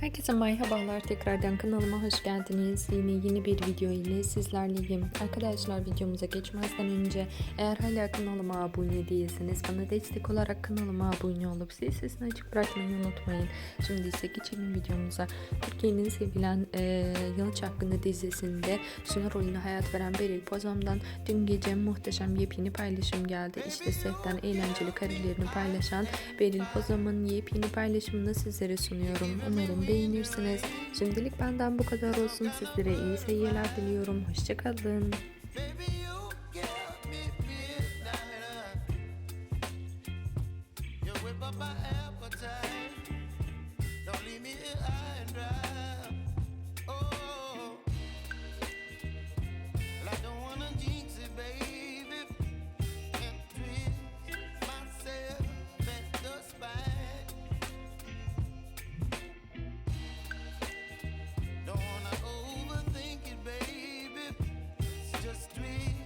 Herkese merhabalar tekrardan kanalıma hoş geldiniz. Yine yeni bir video ile sizlerleyim. Arkadaşlar videomuza geçmezden önce eğer hala kanalıma abone değilseniz bana destek olarak kanalıma abone olup zil sesini açık bırakmayı unutmayın. Şimdi ise geçelim videomuza. Türkiye'nin sevilen e, Yalı Çapkını dizisinde Suna rolüne hayat veren Beril Pozom'dan dün gece muhteşem yepyeni paylaşım geldi. İşte setten eğlenceli karelerini paylaşan Beril Pozom'un yepyeni paylaşımını sizlere sunuyorum. Umarım beğenirsiniz. Şimdilik benden bu kadar olsun. Sizlere iyi seyirler diliyorum. Hoşçakalın. Whip. just dream